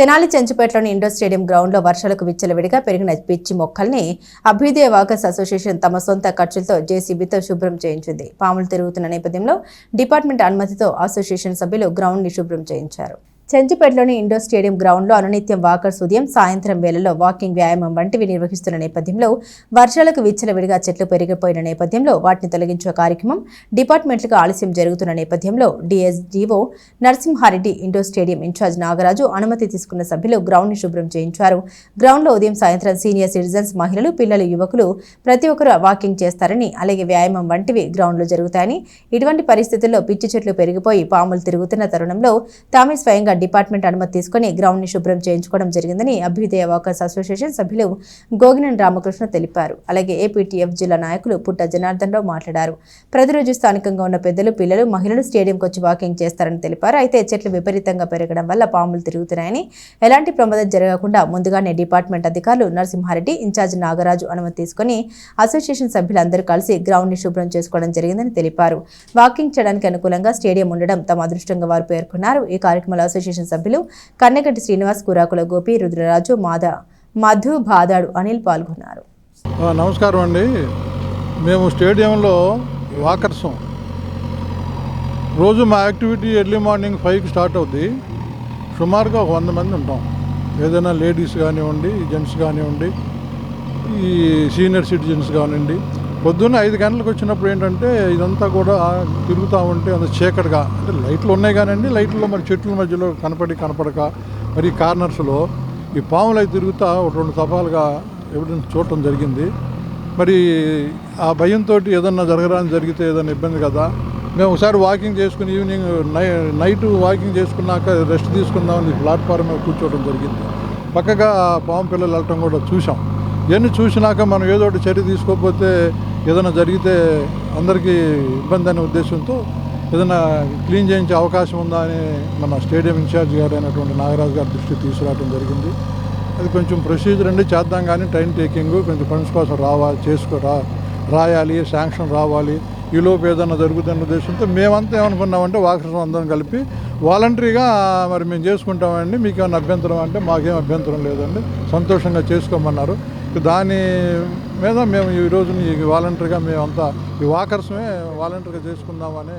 Tenali చెంచుపేటలోని indoor stadium గ్రౌండ్లో వర్షాలకు విచ్చలవిడిగా పెరిగిన పిచ్చి మొక్కల్ని అభ్యుదయ వాకర్స్ అసోసియేషన్ తమ సొంత ఖర్చులతో జేసీబీతో శుభ్రం చేయించింది. పాములు తిరుగుతున్న నేపథ్యంలో డిపార్ట్మెంట్ అనుమతితో అసోసియేషన్ సభ్యులు గ్రౌండ్ని శుభ్రం చేయించారు. చెంచుపేటలోని ఇండోర్ స్టేడియం గ్రౌండ్లో అనునిత్యం వాకర్స్ ఉదయం సాయంత్రం వేళల్లో వాకింగ్ వ్యాయామం వంటివి నిర్వహిస్తున్న నేపథ్యంలో వర్షాలకు విచ్చలవిడిగా చెట్లు పెరిగిపోయిన నేపథ్యంలో వాటిని తొలగించే కార్యక్రమం డిపార్ట్మెంట్లకు ఆలస్యం జరుగుతున్న నేపథ్యంలో DSDO Narasimha Reddy indoor stadium in-charge Nagaraju అనుమతి తీసుకున్న సభ్యులు గ్రౌండ్ని శుభ్రం చేయించారు. గ్రౌండ్లో ఉదయం సాయంత్రం సీనియర్ సిటిజన్స్ మహిళలు పిల్లలు యువకులు ప్రతి ఒక్కరూ వాకింగ్ చేస్తారని అలాగే వ్యాయామం వంటివి గ్రౌండ్లో జరుగుతాయని ఇటువంటి పరిస్థితుల్లో పిచ్చి చెట్లు పెరిగిపోయి పాములు తిరుగుతున్న తరుణంలో తామే స్వయంగా డిపార్ట్మెంట్ అనుమతి తీసుకుని గ్రౌండ్ని శుభ్రం చేయించుకోవడం జరిగిందని అభ్యుదయ వాకర్స్ అసోసియేషన్ సభ్యులు గోగినన్ రామకృష్ణ తెలిపారు. అలాగే ఏపీటీఎఫ్ జిల్లా నాయకులు పుట్ట జనార్దన్ రావు మాట్లాడారు. ప్రతిరోజు స్థానికంగా ఉన్న పెద్దలు పిల్లలు మహిళలు స్టేడియంకి వచ్చి వాకింగ్ చేస్తారని తెలిపారు. అయితే చెట్లు విపరీతంగా పెరగడం వల్ల పాములు తిరుగుతున్నాయని ఎలాంటి ప్రమాదం జరగకుండా ముందుగానే డిపార్ట్మెంట్ అధికారులు నరసింహారెడ్డి ఇన్ఛార్జ్ నాగరాజు అనుమతి తీసుకుని అసోసియేషన్ సభ్యులందరూ కలిసి గ్రౌండ్ని శుభ్రం చేసుకోవడం జరిగిందని తెలిపారు. వాకింగ్ చేయడానికి అనుకూలంగా స్టేడియం ఉండడం తమ అదృష్టంగా వారు పేర్కొన్నారు. ఈ కార్యక్రమంలో అసోసియేషన్ సభ్యులు కన్నెగంటి శ్రీనివాస్ కురాకుల గోపి రుద్రరాజు మాద మధు బాదాడు అనిల్ పాల్గొన్నారు. నమస్కారం అండి. మేము స్టేడియంలో వాకర్సం. రోజు మా యాక్టివిటీ ఎర్లీ మార్నింగ్ ఫైవ్కి స్టార్ట్ అవుద్ది. సుమారుగా ఒక వంద మంది ఉంటాం. ఏదైనా లేడీస్ కానివ్వండి జెంట్స్ కానివ్వండి ఈ సీనియర్ సిటిజన్స్ కానివ్వండి పొద్దున్న ఐదు గంటలకు వచ్చినప్పుడు ఏంటంటే ఇదంతా కూడా తిరుగుతూ ఉంటే అంత చీకటిగా అంటే లైట్లు ఉన్నాయి కానివ్వండి లైట్లో మరి చెట్ల మధ్యలో కనపడి కనపడక మరి కార్నర్స్లో ఈ పాములు అవి తిరుగుతూ ఒక రెండు తపాలుగా ఎవిడెన్స్ చూడటం జరిగింది. మరి ఆ భయంతో ఏదన్నా జరగడానికి జరిగితే ఏదైనా ఇబ్బంది కదా మేము ఒకసారి వాకింగ్ చేసుకుని ఈవినింగ్ నై నైట్ వాకింగ్ చేసుకున్నాక రెస్ట్ తీసుకుందామని ప్లాట్ఫామ్ మీద కూర్చోవడం జరిగింది. పక్కగా పాము పిల్లలు వెళ్ళటం కూడా చూసాం ఇవన్నీ చూసినాక మనం ఏదో ఒకటి చర్య తీసుకోకపోతే ఏదైనా జరిగితే అందరికీ ఇబ్బంది అనే ఉద్దేశంతో ఏదైనా క్లీన్ చేయించే అవకాశం ఉందా అని మన స్టేడియం ఇన్ఛార్జ్ గారు అయినటువంటి నాగరాజు గారి దృష్టికి తీసుకురావడం జరిగింది. అది కొంచెం ప్రొసీజర్ అండి చేద్దాం కానీ టైం టేకింగ్ కొంచెం ఫండ్స్ కోసం రావాలి చేసుకో రా రాయాలి శాంక్షన్ రావాలి ఈలోపు ఏదైనా జరుగుతున్న ఉద్దేశంతో మేమంతా ఏమనుకున్నామంటే వాకర్సం అందరం కలిపి వాలంటరీగా మరి మేము చేసుకుంటామండి మీకు ఏమైనా అభ్యంతరం అంటే మాకేం అభ్యంతరం లేదండి సంతోషంగా చేసుకోమన్నారు. దాని మీద మేము ఈ రోజు ఈ వాలంటరీగా మేమంతా ఈ వాకర్స్మే వాలంటరీగా చేసుకుందామని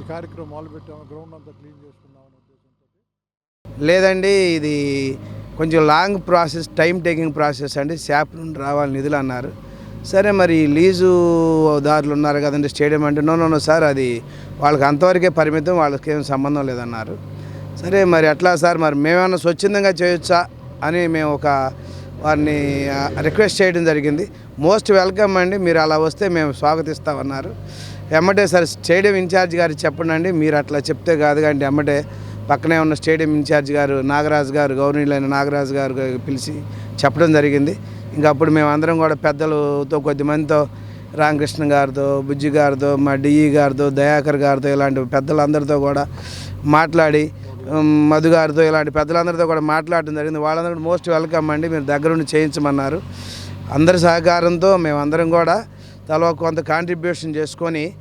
ఈ కార్యక్రమం మొదలుపెట్టాము. గ్రౌండ్ అంతా క్లీన్ చేసుకుందామని ఉద్దేశంతో. లేదండి ఇది కొంచెం long process time taking process అండి. శాప్ నుండి రావాలి నిధులు అన్నారు. సరే మరి లీజు దారులు ఉన్నారు కదండి స్టేడియం అంటే. నో నో సార్ అది వాళ్ళకి అంతవరకే పరిమితం వాళ్ళకి ఏం సంబంధం లేదన్నారు. సరే మరి అట్లా సార్ మరి మేమేమన్నా స్వచ్ఛందంగా చేయొచ్చా అని మేము ఒక వారిని రిక్వెస్ట్ చేయడం జరిగింది. మోస్ట్ వెల్కమ్ అండి. మీరు అలా వస్తే మేము స్వాగతిస్తామన్నారు. ఎమ్మటే సార్ స్టేడియం ఇన్ఛార్జ్ గారు చెప్పండి అండి. మీరు అట్లా చెప్తే కాదు కానీ ఎమ్మటే పక్కనే ఉన్న స్టేడియం ఇన్ఛార్జ్ గారు నాగరాజు గారు గవర్నీలైన నాగరాజు గారు పిలిచి చెప్పడం జరిగింది. ఇంకా అప్పుడు మేము అందరం కూడా పెద్దలతో కొద్ది మందితో రామకృష్ణ గారితో బుజ్జి గారితో మా డిఈ గారితో దయాకర్ గారితో ఇలాంటి పెద్దలందరితో కూడా మాట్లాడి మధుగారితో ఇలాంటి పెద్దలందరితో కూడా మాట్లాడటం జరిగింది. వాళ్ళందరూ మోస్ట్ వెల్కమ్ అండి. మీరు దగ్గరుండి చేయించమన్నారు. అందరి సహకారంతో మేమందరం కూడా తల కొంత కాంట్రిబ్యూషన్ చేసుకొని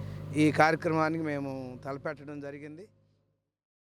ఈ కార్యక్రమానికి మేము తలపెట్టడం జరిగింది.